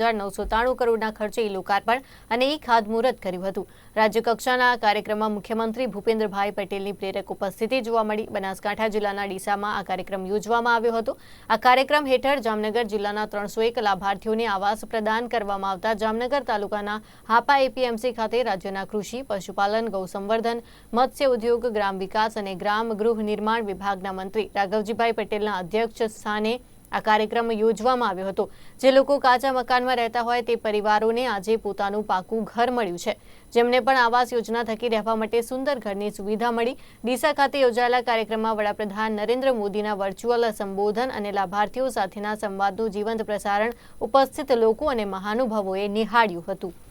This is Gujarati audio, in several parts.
હજાર નવસો ત્રાણું કરોડના ખર્ચે લોકાર્પણ અને ઈ ખાતમુહૂર્ત કર્યું હતું. રાજ્યકક્ષાના કાર્યક્રમમાં મુખ્યમંત્રી ભૂપેન્દ્રભાઈ પટેલની પ્રેરક ઉપસ્થિતિ જોવા મળી. બનાસકાંઠા જિલ્લાના ડીસામાં આ કાર્યક્રમ યોજવામાં આવ્યો હતો. આ કાર્યક્રમ હેઠળ જામનગર જિલ્લાના ત્રણસો લાભાર્થીઓને આવાસ પ્રદાન કરવામાં આવતા જામનગર તાલુકાના હાપા એપીએમસી ખાતે રાજ્યના કૃષિ, પશુપાલન, ગૌસંવર્ધન, મત્સ્ય ઉદ્યોગ, ગ્રામ વિકાસ અને ગ્રામ ગૃહ નિર્માણ વિભાગના મંત્રી રાઘવજીભાઈ પટેલના અધ્યક્ષ સ્થાને આ કાર્યક્રમ યોજવામાં આવ્યો હતો. જે લોકો કાચા મકાનમાં રહેતા હોય તે પરિવારોને આજે પોતાનું પાકું ઘર મળ્યું છે. જેમને પણ આવાસ યોજના થકી રહેવા માટે સુંદર ઘરની સુવિધા મળી. ડીસા ખાતે યોજાયેલા કાર્યક્રમમાં વડાપ્રધાન નરેન્દ્ર મોદીના વર્ચ્યુઅલ સંબોધન અને લાભાર્થીઓ સાથેના સંવાદનું જીવંત પ્રસારણ ઉપસ્થિત લોકો અને મહાનુભાવોએ નિહાળ્યું હતું.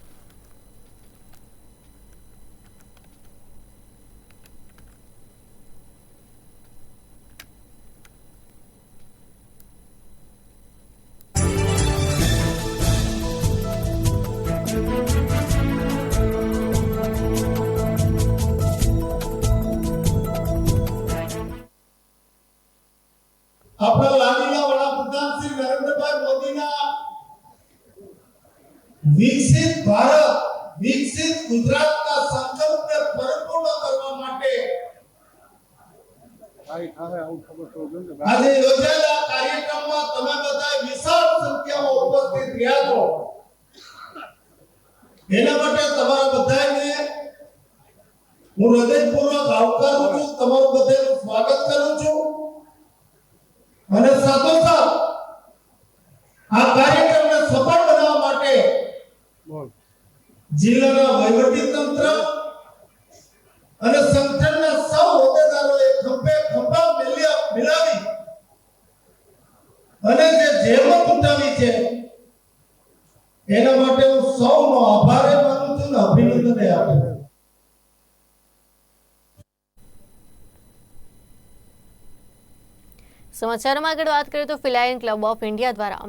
આપણા લાડીલા વડાપ્રધાન શ્રી નરેન્દ્રભાઈ મોદીના વિકસિત ભારત, વિકસિત ગુજરાતના સંકલ્પને પરિપૂર્ણ કરવા માટે આજે યોજાયેલા તમે બધા વિશાળ સંખ્યામાં ઉપસ્થિત રહ્યા છો. એના માટે તમારા બધાને હું હૃદયપૂર્વક આવકારું છું. તમારું બધાનું સ્વાગત છું અને આ કાર્યક્રમને સફળ બનાવવા માટે જિલ્લાના વહીવટી તંત્ર અને સંગઠનના સૌ હોદ્દેદારોએ ખંભે ખંભા મિલ્યા મિલાવી અને જે જહેમત ઉઠાવી છે એના માટે સમાચારમાં આગળ વાત કરીએ તો ફિલાયન ક્લબ ઓફ ઇન્ડિયા દ્વારા.